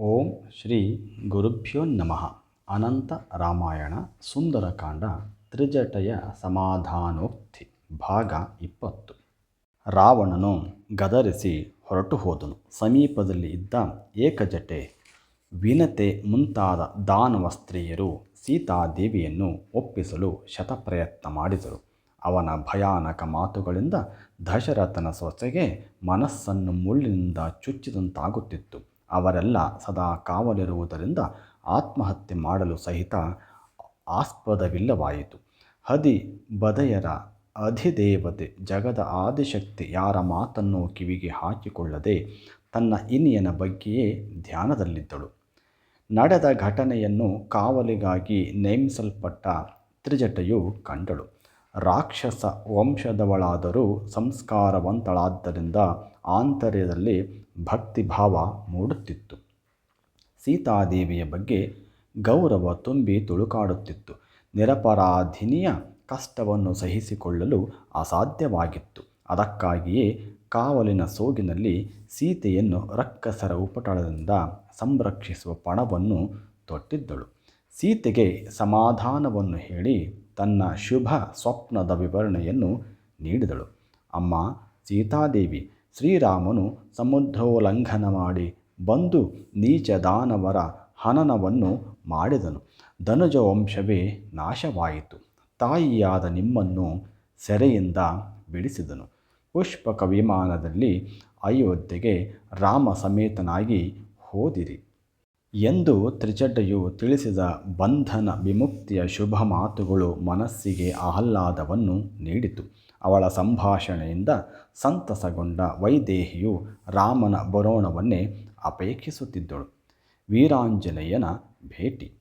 ಓಂ ಶ್ರೀ ಗುರುಭ್ಯೋ ನಮಃ. ಅನಂತ ರಾಮಾಯಣ ಸುಂದರಕಾಂಡ ತ್ರಿಜಟಯ ಸಮಾಧಾನೋಕ್ತಿ ಭಾಗ ಇಪ್ಪತ್ತು. ರಾವಣನು ಗದರಿಸಿ ಹೊರಟು ಹೋದನು. ಸಮೀಪದಲ್ಲಿ ಇದ್ದ ಏಕಜಟೆ ವಿನತೆ ಮುಂತಾದ ದಾನವ ಸ್ತ್ರೀಯರು ಸೀತಾದೇವಿಯನ್ನು ಒಪ್ಪಿಸಲು ಶತಪ್ರಯತ್ನ ಮಾಡಿದರು. ಅವನ ಭಯಾನಕ ಮಾತುಗಳಿಂದ ದಶರಥನ ಸೊಸೆಗೆ ಮನಸ್ಸನ್ನು ಮುಳ್ಳಿನಿಂದ ಚುಚ್ಚಿದಂತಾಗುತ್ತಿತ್ತು. ಅವರೆಲ್ಲ ಸದಾ ಕಾವಲಿರುವುದರಿಂದ ಆತ್ಮಹತ್ಯೆ ಮಾಡಲು ಸಹಿತ ಆಸ್ಪದವಿಲ್ಲವಾಯಿತು. ಹದಿ ಬದಯರ ಅಧಿದೇವತೆ ಜಗದ ಆದಿಶಕ್ತಿ ಯಾರ ಮಾತನ್ನು ಕಿವಿಗೆ ಹಾಕಿಕೊಳ್ಳದೆ ತನ್ನ ಇನಿಯನ ಬಗ್ಗೆಯೇ ಧ್ಯಾನದಲ್ಲಿದ್ದಳು. ನಡೆದ ಘಟನೆಯನ್ನು ಕಾವಲಿಗಾಗಿ ನೇಮಿಸಲ್ಪಟ್ಟ ತ್ರಿಜಟೆಯು ಕಂಡಳು. ರಾಕ್ಷಸ ವಂಶದವಳಾದರೂ ಸಂಸ್ಕಾರವಂತಳಾದ್ದರಿಂದ ಆಂತರ್ಯದಲ್ಲಿ ಭಕ್ತಿಭಾವ ಮೂಡುತ್ತಿತ್ತು. ಸೀತಾದೇವಿಯ ಬಗ್ಗೆ ಗೌರವ ತುಂಬಿ ತುಳುಕಾಡುತ್ತಿತ್ತು. ನಿರಪರಾಧಿನಿಯ ಕಷ್ಟವನ್ನು ಸಹಿಸಿಕೊಳ್ಳಲು ಅಸಾಧ್ಯವಾಗಿತ್ತು. ಅದಕ್ಕಾಗಿಯೇ ಕಾವಲಿನ ಸೋಗಿನಲ್ಲಿ ಸೀತೆಯನ್ನು ರಕ್ಕಸರ ಉಪಟಳದಿಂದ ಸಂರಕ್ಷಿಸುವ ಪಣವನ್ನು ತೊಟ್ಟಿದ್ದಳು. ಸೀತೆಗೆ ಸಮಾಧಾನವನ್ನು ಹೇಳಿ ತನ್ನ ಶುಭ ಸ್ವಪ್ನದ ವಿವರಣೆಯನ್ನು ನೀಡಿದಳು. ಅಮ್ಮ, ಸೀತಾದೇವಿ, ಶ್ರೀರಾಮನು ಸಮುದ್ರೋಲ್ಲಂಘನ ಮಾಡಿ ಬಂದು ನೀಚ ದಾನವರ ಹನನವನ್ನು ಮಾಡಿದನು. ಧನುಜ ವಂಶವೇ ನಾಶವಾಯಿತು. ತಾಯಿಯಾದ ನಿಮ್ಮನ್ನು ಸೆರೆಯಿಂದ ಬಿಡಿಸಿದನು. ಪುಷ್ಪಕ ವಿಮಾನದಲ್ಲಿ ಅಯೋಧ್ಯೆಗೆ ರಾಮ ಸಮೇತನಾಗಿ ಹೋದಿರಿ. ಎಂದು ತ್ರಿಚಡ್ಡೆಯು ತಿಳಿಸಿದ ಬಂಧನ ವಿಮುಕ್ತಿಯ ಶುಭ ಮಾತುಗಳು ಮನಸ್ಸಿಗೆ ಆಹ್ಲಾದವನ್ನು ನೀಡಿತು. ಅವಳ ಸಂಭಾಷಣೆಯಿಂದ ಸಂತಸಗೊಂಡ ವೈದೇಹಿಯು ರಾಮನ ಬರೋಣವನ್ನೇ ಅಪೇಕ್ಷಿಸುತ್ತಿದ್ದಳು. ವೀರಾಂಜನೇಯನ ಭೇಟಿ.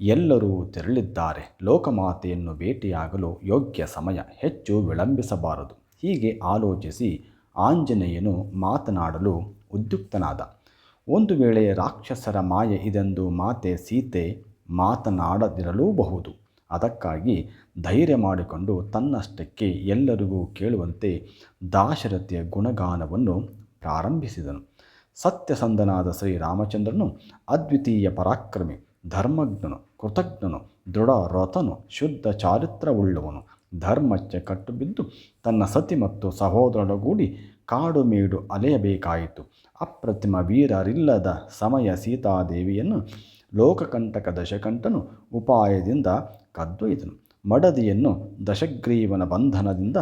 ಎಲ್ಲರೂ ತೆರಳಿದ್ದಾರೆ. ಲೋಕಮಾತೆಯನ್ನು ಭೇಟಿಯಾಗಲು ಯೋಗ್ಯ ಸಮಯ. ಹೆಚ್ಚು ವಿಳಂಬಿಸಬಾರದು. ಹೀಗೆ ಆಲೋಚಿಸಿ ಆಂಜನೇಯನು ಮಾತನಾಡಲು ಉದ್ಯುಕ್ತನಾದ. ಒಂದು ವೇಳೆ ರಾಕ್ಷಸರ ಮಾಯೆ ಇದೆಂದು ಮಾತೆ ಸೀತೆ ಮಾತನಾಡದಿರಲೂಬಹುದು. ಅದಕ್ಕಾಗಿ ಧೈರ್ಯ ಮಾಡಿಕೊಂಡು ತನ್ನಷ್ಟಕ್ಕೆ ಎಲ್ಲರಿಗೂ ಕೇಳುವಂತೆ ದಾಶರಥಿಯ ಗುಣಗಾನವನ್ನು ಪ್ರಾರಂಭಿಸಿದನು. ಸತ್ಯಸಂಧನಾದ ಶ್ರೀರಾಮಚಂದ್ರನು ಅದ್ವಿತೀಯ ಪರಾಕ್ರಮಿ, ಧರ್ಮಜ್ಞನು, ಕೃತಜ್ಞನು, ದೃಢರಥನು, ಶುದ್ಧ ಚಾರಿತ್ರವುಳ್ಳವನು. ಧರ್ಮಕ್ಕೆ ಕಟ್ಟುಬಿದ್ದು ತನ್ನ ಸತಿ ಮತ್ತು ಸಹೋದರೊಡಗೂಡಿ ಕಾಡು ಮೇಡು ಅಲೆಯಬೇಕಾಯಿತು. ಅಪ್ರತಿಮ ವೀರರಿಲ್ಲದ ಸಮಯ ಸೀತಾದೇವಿಯನ್ನು ಲೋಕಕಂಟಕ ದಶಕಂಠನು ಉಪಾಯದಿಂದ ಕದ್ದೊಯ್ದನು. ಮಡದಿಯನ್ನು ದಶಗ್ರೀವನ ಬಂಧನದಿಂದ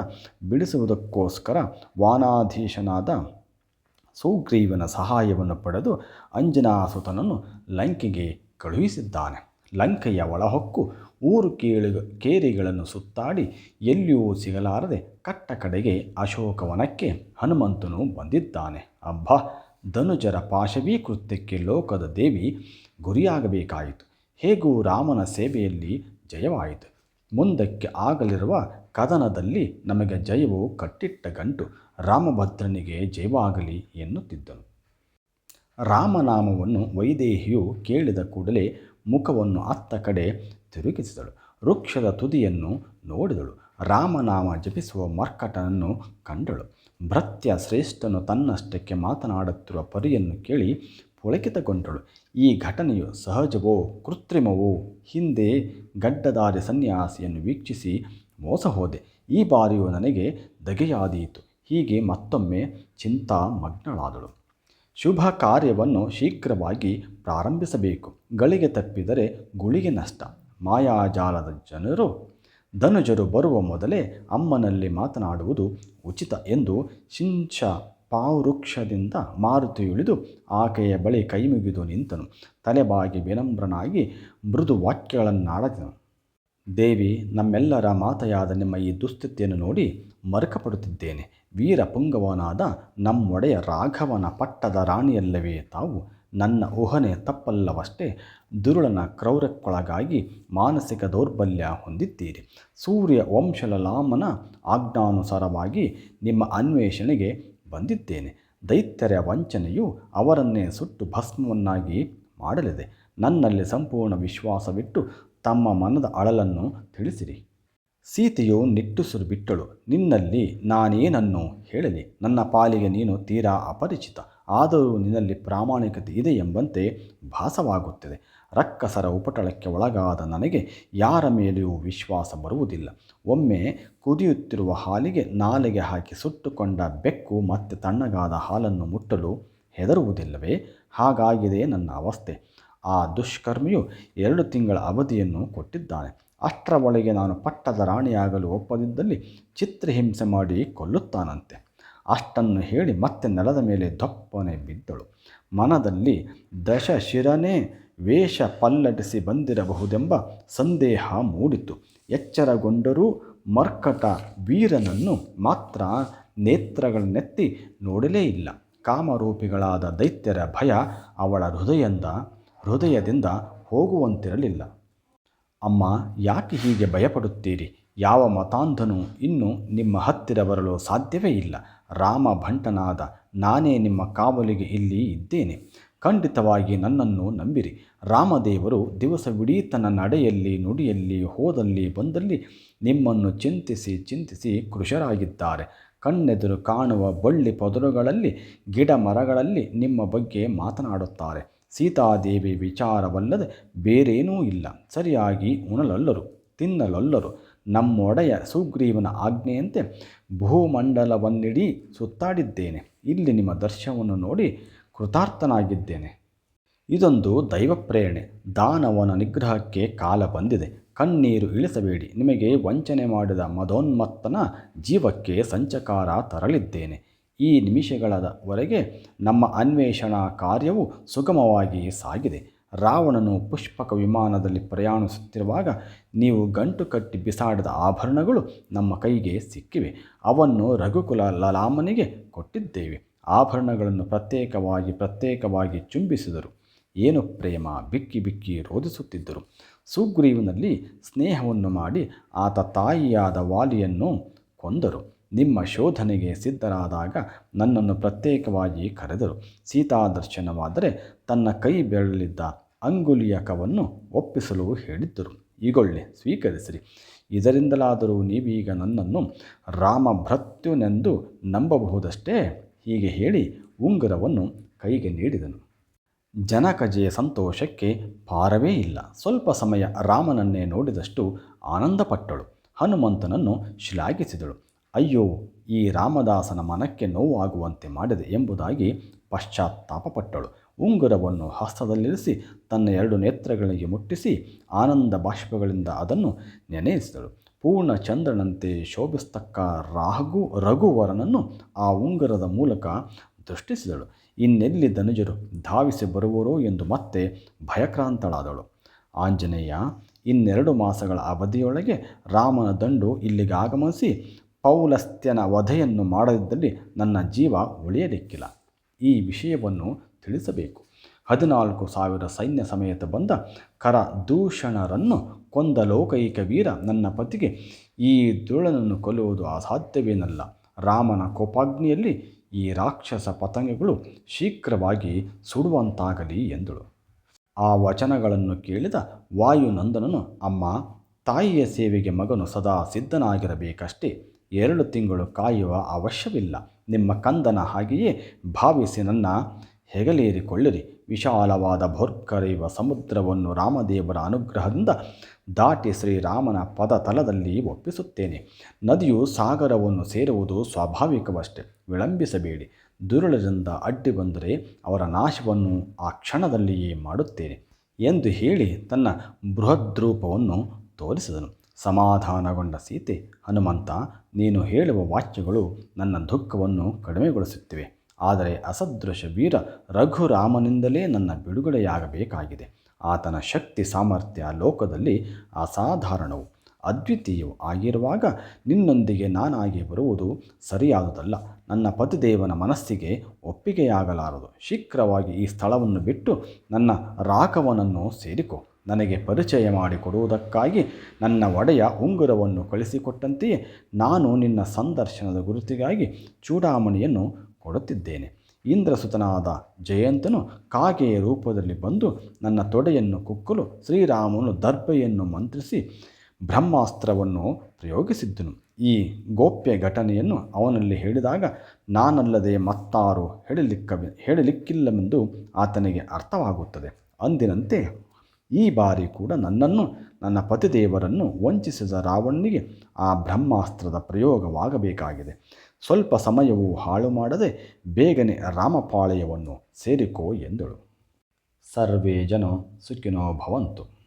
ಬಿಡಿಸುವುದಕ್ಕೋಸ್ಕರ ವಾನಾಧೀಶನಾದ ಸುಗ್ರೀವನ ಸಹಾಯವನ್ನು ಪಡೆದು ಅಂಜನಾಸುತನನ್ನು ಲಂಕೆಗೆ ಕಳುಹಿಸಿದ್ದಾನೆ. ಲಂಕೆಯ ಒಳಹೊಕ್ಕು ಊರು ಕೇಳಿ ಕೇರಿಗಳನ್ನು ಸುತ್ತಾಡಿ ಎಲ್ಲಿಯೂ ಸಿಗಲಾರದೆ ಕಟ್ಟ ಕಡೆಗೆ ಅಶೋಕವನಕ್ಕೆ ಹನುಮಂತನು ಬಂದಿದ್ದಾನೆ. ಅಬ್ಬ, ಧನುಜರ ಪಾಶವೀಕೃತ್ಯಕ್ಕೆ ಲೋಕದ ದೇವಿ ಗುರಿಯಾಗಬೇಕಾಯಿತು. ಹೇಗೂ ರಾಮನ ಸೇವೆಯಲ್ಲಿ ಜಯವಾಯಿತು. ಮುಂದಕ್ಕೆ ಆಗಲಿರುವ ಕದನದಲ್ಲಿ ನಮಗೆ ಜಯವು ಕಟ್ಟಿಟ್ಟ ಗಂಟು ರಾಮಭದ್ರನಿಗೆ ಜಯವಾಗಲಿ ಎನ್ನುತ್ತಿದ್ದನು. ರಾಮನಾಮವನ್ನು ವೈದೇಹಿಯು ಕೇಳಿದ ಕೂಡಲೇ ಮುಖವನ್ನು ಅತ್ತ ಕಡೆ ತಿರುಗಿಸಿದಳು. ವೃಕ್ಷದ ತುದಿಯನ್ನು ನೋಡಿದಳು. ರಾಮನಾಮ ಜಪಿಸುವ ಮರ್ಕಟನನ್ನು ಕಂಡಳು. ಭೃತ್ಯ ಶ್ರೇಷ್ಠನು ತನ್ನಷ್ಟಕ್ಕೆ ಮಾತನಾಡುತ್ತಿರುವ ಪರಿಯನ್ನು ಕೇಳಿ ಪುಳಕಿತಗೊಂಡಳು. ಈ ಘಟನೆಯು ಸಹಜವೋ ಕೃತ್ರಿಮವೋ? ಹಿಂದೆ ಗಡ್ಡದಾರಿ ಸನ್ಯಾಸಿಯನ್ನು ವೀಕ್ಷಿಸಿ ಮೋಸ ಹೋದೆ. ಈ ಬಾರಿಯೂ ನನಗೆ ದಗೆಯಾದೀತು ಹೀಗೆ ಮತ್ತೊಮ್ಮೆ ಚಿಂತಾ ಮಗ್ನಳಾದಳು ಶುಭ ಕಾರ್ಯವನ್ನು ಶೀಘ್ರವಾಗಿ ಪ್ರಾರಂಭಿಸಬೇಕು. ಗಳಿಗೆ ತಪ್ಪಿದರೆ ಗುಳಿಗೆ ನಷ್ಟ. ಮಾಯಾಜಾಲದ ಜನರು ಧನುಜರು ಬರುವ ಮೊದಲೇ ಅಮ್ಮನಲ್ಲಿ ಮಾತನಾಡುವುದು ಉಚಿತ ಎಂದು ಶಿಂಚ ಪಾವೃಕ್ಷದಿಂದ ಮಾರುತಿ ಇಳಿದು ಆಕೆಯ ಬಳಿ ಕೈಮುಗಿದು ನಿಂತನು. ತಲೆಬಾಗಿ ವಿನಮ್ರನಾಗಿ ಮೃದು ವಾಕ್ಯಗಳನ್ನಾಡದನು ದೇವಿ, ನಮ್ಮೆಲ್ಲರ ಮಾತೆಯಾದ ನಿಮ್ಮ ಈ ದುಸ್ಥಿತಿಯನ್ನು ನೋಡಿ ಮರುಕಪಡುತ್ತಿದ್ದೇನೆ. ವೀರ ಪುಂಗವನಾದ ನಮ್ಮೊಡೆಯ ರಾಘವನ ಪಟ್ಟದ ರಾಣಿಯಲ್ಲವೇ ತಾವು. ನನ್ನ ಊಹನೆ ತಪ್ಪಲ್ಲವಷ್ಟೇ ದುರುಳನ ಕ್ರೌರಕ್ಕೊಳಗಾಗಿ ಮಾನಸಿಕ ದೌರ್ಬಲ್ಯ ಹೊಂದಿದ್ದೀರಿ. ಸೂರ್ಯ ವಂಶಲಲಾಮನ ಆಜ್ಞಾನುಸಾರವಾಗಿ ನಿಮ್ಮ ಅನ್ವೇಷಣೆಗೆ ಬಂದಿದ್ದೇನೆ. ದೈತ್ಯರ ವಂಚನೆಯು ಅವರನ್ನೇ ಸುಟ್ಟು ಭಸ್ಮವನ್ನಾಗಿ ಮಾಡಲಿದೆ. ನನ್ನಲ್ಲಿ ಸಂಪೂರ್ಣ ವಿಶ್ವಾಸವಿಟ್ಟು ತಮ್ಮ ಮನದ ಅಳಲನ್ನು ತಿಳಿಸಿರಿ. ಸೀತೆಯು ನಿಟ್ಟುಸಿರು ಬಿಟ್ಟಳು ನಿನ್ನಲ್ಲಿ ನಾನೇನನ್ನು ಹೇಳಲಿ? ನನ್ನ ಪಾಲಿಗೆ ನೀನು ತೀರಾ ಅಪರಿಚಿತ. ಆದರೂ ನಿನ್ನಲ್ಲಿ ಪ್ರಾಮಾಣಿಕತೆ ಇದೆ ಎಂಬಂತೆ ಭಾಸವಾಗುತ್ತಿದೆ. ರಕ್ಕಸರ ಉಪಟಳಕ್ಕೆ ಒಳಗಾದ ನನಗೆ ಯಾರ ಮೇಲೆಯೂ ವಿಶ್ವಾಸ ಬರುವುದಿಲ್ಲ. ಒಮ್ಮೆ ಕುದಿಯುತ್ತಿರುವ ಹಾಲಿಗೆ ನಾಲೆಗೆ ಹಾಕಿ ಸುಟ್ಟುಕೊಂಡ ಬೆಕ್ಕು ಮತ್ತೆ ತಣ್ಣಗಾದ ಹಾಲನ್ನು ಮುಟ್ಟಲು ಹೆದರುವುದಿಲ್ಲವೇ? ಹಾಗಾಗಿದೆ ನನ್ನ ಅವಸ್ಥೆ. ಆ ದುಷ್ಕರ್ಮಿಯು ಎರಡು ತಿಂಗಳ ಅವಧಿಯನ್ನು ಕೊಟ್ಟಿದ್ದಾನೆ. ಅಷ್ಟರ ಒಳಗೆ ನಾನು ಪಟ್ಟದ ರಾಣಿಯಾಗಲು ಒಪ್ಪದಿದ್ದಲ್ಲಿ ಚಿತ್ರಹಿಂಸೆ ಮಾಡಿ ಕೊಲ್ಲುತ್ತಾನಂತೆ. ಅಷ್ಟನ್ನು ಹೇಳಿ ಮತ್ತೆ ನೆಲದ ಮೇಲೆ ದಪ್ಪನೆ ಬಿದ್ದಳು. ಮನದಲ್ಲಿ ದಶಶಿರನೇ ವೇಷ ಪಲ್ಲಟಿಸಿ ಬಂದಿರಬಹುದೆಂಬ ಸಂದೇಹ ಮೂಡಿತು. ಎಚ್ಚರಗೊಂಡರೂ ಮರ್ಕಟ ವೀರನನ್ನು ಮಾತ್ರ ನೇತ್ರಗಳನ್ನೆತ್ತಿ ನೋಡಲೇ ಇಲ್ಲ. ಕಾಮರೂಪಿಗಳಾದ ದೈತ್ಯರ ಭಯ ಅವಳ ಹೃದಯದಿಂದ ಹೃದಯದಿಂದ ಹೋಗುವಂತಿರಲಿಲ್ಲ. ಅಮ್ಮ, ಯಾಕೆ ಹೀಗೆ ಭಯಪಡುತ್ತೀರಿ? ಯಾವ ಮತಾಂಧನೂ ಇನ್ನೂ ನಿಮ್ಮ ಹತ್ತಿರ ಬರಲು ಸಾಧ್ಯವೇ ಇಲ್ಲ. ರಾಮ ಭಂಟನಾದ ನಾನೇ ನಿಮ್ಮ ಕಾವಲಿಗೆ ಇಲ್ಲಿ ಇದ್ದೇನೆ. ಖಂಡಿತವಾಗಿ ನನ್ನನ್ನು ನಂಬಿರಿ. ರಾಮದೇವರು ದಿವಸವಿಡೀ ತನ್ನ ನಡೆಯಲ್ಲಿ, ನುಡಿಯಲ್ಲಿ, ಹೋದಲ್ಲಿ, ಬಂದಲ್ಲಿ ನಿಮ್ಮನ್ನು ಚಿಂತಿಸಿ ಚಿಂತಿಸಿ ಕೃಶರಾಗಿದ್ದಾರೆ ಕಣ್ಣೆದುರು ಕಾಣುವ ಬಳ್ಳಿ ಪೊದರುಗಳಲ್ಲಿ, ಗಿಡ ಮರಗಳಲ್ಲಿ ನಿಮ್ಮ ಬಗ್ಗೆ ಮಾತನಾಡುತ್ತಾರೆ. ಸೀತಾದೇವಿ ವಿಚಾರವಲ್ಲದೆ ಬೇರೇನೂ ಇಲ್ಲ. ಸರಿಯಾಗಿ ಉಣಲಲ್ಲರು, ತಿನ್ನಲಲ್ಲರು. ನಮ್ಮೊಡೆಯ ಸುಗ್ರೀವನ ಆಜ್ಞೆಯಂತೆ ಭೂಮಂಡಲವನ್ನಿಡೀ ಸುತ್ತಾಡಿದ್ದೇನೆ. ಇಲ್ಲಿ ನಿಮ್ಮ ದರ್ಶನವನ್ನು ನೋಡಿ ಕೃತಾರ್ಥನಾಗಿದ್ದೇನೆ. ಇದೊಂದು ದೈವ ಪ್ರೇರಣೆ. ದಾನವನ ನಿಗ್ರಹಕ್ಕೆ ಕಾಲ ಬಂದಿದೆ. ಕಣ್ಣೀರು ಇಳಿಸಬೇಡಿ. ನಿಮಗೆ ವಂಚನೆ ಮಾಡಿದ ಮದೋನ್ಮತ್ತನ ಜೀವಕ್ಕೆ ಸಂಚಕಾರ ತರಲಿದ್ದೇನೆ. ಈ ನಿಮಿಷಗಳವರೆಗೆ ನಮ್ಮ ಅನ್ವೇಷಣಾ ಕಾರ್ಯವು ಸುಗಮವಾಗಿ ಸಾಗಿದೆ. ರಾವಣನು ಪುಷ್ಪಕ ವಿಮಾನದಲ್ಲಿ ಪ್ರಯಾಣಿಸುತ್ತಿರುವಾಗ ನೀವು ಗಂಟು ಕಟ್ಟಿ ಬಿಸಾಡಿದ ಆಭರಣಗಳು ನಮ್ಮ ಕೈಗೆ ಸಿಕ್ಕಿವೆ. ಅವನ್ನು ರಘುಕುಲ ಲಲಾಮನಿಗೆ ಕೊಟ್ಟಿದ್ದೇವೆ. ಆಭರಣಗಳನ್ನು ಪ್ರತ್ಯೇಕವಾಗಿ ಪ್ರತ್ಯೇಕವಾಗಿ ಚುಂಬಿಸಿದರು. ಏನು ಪ್ರೇಮ, ಬಿಕ್ಕಿ ಬಿಕ್ಕಿ ರೋಧಿಸುತ್ತಿದ್ದರು ಸುಗ್ರೀವನಲ್ಲಿ ಸ್ನೇಹವನ್ನು ಮಾಡಿ ಆತ ತಾಯಿಯಾದ ವಾಲಿಯನ್ನು ಕೊಂದರು. ನಿಮ್ಮ ಶೋಧನೆಗೆ ಸಿದ್ಧರಾದಾಗ ನನ್ನನ್ನು ಪ್ರತ್ಯೇಕವಾಗಿ ಕರೆದರು. ಸೀತಾ ದರ್ಶನವಾದರೆ ತನ್ನ ಕೈ ಬೆರಳಿದ್ದ ಅಂಗುಲಿಯಕವನ್ನು ಒಪ್ಪಿಸಲು ಹೇಳಿದ್ದರು. ಈಗೊಳ್ಳೆ ಸ್ವೀಕರಿಸಿರಿ. ಇದರಿಂದಲಾದರೂ ನೀವೀಗ ನನ್ನನ್ನು ರಾಮಭೃತ್ಯುನೆಂದು ನಂಬಬಹುದಷ್ಟೇ? ಹೀಗೆ ಹೇಳಿ ಉಂಗುರವನ್ನು ಕೈಗೆ ನೀಡಿದನು. ಜನಕಜೆಯ ಸಂತೋಷಕ್ಕೆ ಪಾರವೇ ಇಲ್ಲ. ಸ್ವಲ್ಪ ಸಮಯ ರಾಮನನ್ನೇ ನೋಡಿದಷ್ಟು ಆನಂದಪಟ್ಟಳು. ಹನುಮಂತನನ್ನು ಶ್ಲಾಘಿಸಿದಳು. ಅಯ್ಯೋ, ಈ ರಾಮದಾಸನ ಮನಕ್ಕೆ ನೋವಾಗುವಂತೆ ಮಾಡಿದೆ ಎಂಬುದಾಗಿ ಪಶ್ಚಾತ್ತಾಪಪಟ್ಟಳು. ಉಂಗುರವನ್ನು ಹಸ್ತದಲ್ಲಿರಿಸಿ ತನ್ನ ಎರಡು ನೇತ್ರಗಳಿಗೆ ಮುಟ್ಟಿಸಿ ಆನಂದ ಬಾಷ್ಪಗಳಿಂದ ಅದನ್ನು ನೆನೆಯಿಸಿದಳು ಪೂರ್ಣ ಚಂದ್ರನಂತೆ ಶೋಭಿಸ್ತಕ್ಕ ರಾಘು ರಘುವರನನ್ನು ಆ ಉಂಗುರದ ಮೂಲಕ ದೃಷ್ಟಿಸಿದಳು. ಇನ್ನೆಲ್ಲಿ ಧನುಜರು ಧಾವಿಸಿ ಬರುವರೋ ಎಂದು ಮತ್ತೆ ಭಯಕ್ರಾಂತಳಾದಳು. ಆಂಜನೇಯ, ಇನ್ನೆರಡು ಮಾಸಗಳ ಅವಧಿಯೊಳಗೆ ರಾಮನ ದಂಡು ಇಲ್ಲಿಗೆ ಆಗಮಿಸಿ ಪೌಲಸ್ತ್ಯನ ವಧೆಯನ್ನು ಮಾಡದಿದ್ದಲ್ಲಿ ನನ್ನ ಜೀವ ಉಳಿಯಲಿಕ್ಕಿಲ್ಲ. ಈ ವಿಷಯವನ್ನು ತಿಳಿಸಬೇಕು. ಹದಿನಾಲ್ಕು ಸಾವಿರ ಸೈನ್ಯ ಸಮೇತ ಬಂದ ಕರ ದೂಷಣರನ್ನು ಕೊಂದ ಲೋಕೈಕ ವೀರ ನನ್ನ ಪತಿಗೆ ಈ ದುರುಳನನ್ನು ಕೊಲ್ಲುವುದು ಅಸಾಧ್ಯವೇನಲ್ಲ. ರಾಮನ ಕೋಪಾಗ್ನಿಯಲ್ಲಿ ಈ ರಾಕ್ಷಸ ಪತಂಗಗಳು ಶೀಘ್ರವಾಗಿ ಸುಡುವಂತಾಗಲಿ ಎಂದಳು. ಆ ವಚನಗಳನ್ನು ಕೇಳಿದ ವಾಯುನಂದನನು, ಅಮ್ಮ, ತಾಯಿಯ ಸೇವೆಗೆ ಮಗನು ಸದಾ ಸಿದ್ಧನಾಗಿರಬೇಕಷ್ಟೇ. ಎರಡು ತಿಂಗಳು ಕಾಯುವ ಅವಶ್ಯವಿಲ್ಲ. ನಿಮ್ಮ ಕಂದನ ಹಾಗೆಯೇ ಭಾವಿಸಿ ನನ್ನ ಹೆಗಲೇರಿಕೊಳ್ಳಿರಿ. ವಿಶಾಲವಾದ ಭೋರ್ಕರೆಯುವ ಸಮುದ್ರವನ್ನು ರಾಮದೇವರ ಅನುಗ್ರಹದಿಂದ ದಾಟಿ ಶ್ರೀರಾಮನ ಪದ ತಲದಲ್ಲಿ ಒಪ್ಪಿಸುತ್ತೇನೆ. ನದಿಯು ಸಾಗರವನ್ನು ಸೇರುವುದು ಸ್ವಾಭಾವಿಕವಷ್ಟೇ. ವಿಳಂಬಿಸಬೇಡಿ. ದುರುಳರಿಂದ ಅಡ್ಡಿ ಬಂದರೆ ಅವರ ನಾಶವನ್ನು ಆ ಕ್ಷಣದಲ್ಲಿಯೇ ಮಾಡುತ್ತೇನೆ ಎಂದು ಹೇಳಿ ತನ್ನ ಬೃಹದ್ರೂಪವನ್ನು ತೋರಿಸಿದನು. ಸಮಾಧಾನಗೊಂಡ ಸೀತೆ, ಹನುಮಂತ, ನೀನು ಹೇಳುವ ವಾಕ್ಯಗಳು ನನ್ನ ದುಃಖವನ್ನು ಕಡಿಮೆಗೊಳಿಸುತ್ತಿವೆ. ಆದರೆ ಅಸದೃಶ ವೀರ ರಘುರಾಮನಿಂದಲೇ ನನ್ನ ಬಿಡುಗಡೆಯಾಗಬೇಕಾಗಿದೆ. ಆತನ ಶಕ್ತಿ ಸಾಮರ್ಥ್ಯ ಲೋಕದಲ್ಲಿ ಅಸಾಧಾರಣವು. ಅದ್ವಿತೀಯವು ಆಗಿರುವಾಗ ನಿನ್ನೊಂದಿಗೆ ನಾನಾಗಿ ಬರುವುದು ಸರಿಯಾದುದಲ್ಲ. ನನ್ನ ಪತಿದೇವನ ಮನಸ್ಸಿಗೆ ಒಪ್ಪಿಗೆಯಾಗಲಾರದು. ಶೀಘ್ರವಾಗಿ ಈ ಸ್ಥಳವನ್ನು ಬಿಟ್ಟು ನನ್ನ ರಾಘವನನ್ನು ಸೇರಿಕೊ. ನನಗೆ ಪರಿಚಯ ಮಾಡಿಕೊಡುವುದಕ್ಕಾಗಿ ನನ್ನ ಒಡೆಯ ಉಂಗುರವನ್ನು ಕಳಿಸಿಕೊಟ್ಟಂತೆಯೇ ನಾನು ನಿನ್ನ ಸಂದರ್ಶನದ ಗುರುತಿಗಾಗಿ ಚೂಡಾಮಣಿಯನ್ನು ಕೊಡುತ್ತಿದ್ದೇನೆ. ಇಂದ್ರಸುತನಾದ ಜಯಂತನು ಕಾಗೆಯ ರೂಪದಲ್ಲಿ ಬಂದು ನನ್ನ ತೊಡೆಯನ್ನು ಕುಕ್ಕಲು ಶ್ರೀರಾಮನು ದರ್ಪೆಯನ್ನು ಮಂತ್ರಿಸಿ ಬ್ರಹ್ಮಾಸ್ತ್ರವನ್ನು ಪ್ರಯೋಗಿಸಿದ್ದನು. ಈ ಗೋಪ್ಯ ಘಟನೆಯನ್ನು ಅವನಲ್ಲಿ ಹೇಳಿದಾಗ, ನಾನಲ್ಲದೆ ಮತ್ತಾರು ಹೇಳಲಿಕ್ಕ ಹೇಳಲಿಕ್ಕಿಲ್ಲವೆಂದು ಆತನಿಗೆ ಅರ್ಥವಾಗುತ್ತದೆ. ಅಂದಿನಂತೆ ಈ ಬಾರಿ ಕೂಡ ನನ್ನನ್ನು, ನನ್ನ ಪತಿದೇವರನ್ನು ವಂಚಿಸಿದ ರಾವಣನಿಗೆ ಆ ಬ್ರಹ್ಮಾಸ್ತ್ರದ ಪ್ರಯೋಗವಾಗಬೇಕಾಗಿದೆ. ಸ್ವಲ್ಪ ಸಮಯವೂ ಹಾಳು ಮಾಡದೆ ಬೇಗನೆ ರಾಮಪಾಳೆಯವನ್ನು ಸೇರಿಕೋ ಎಂದಳು. ಸರ್ವೇ ಜನ ಸುಖಿನೋ ಭವಂತು.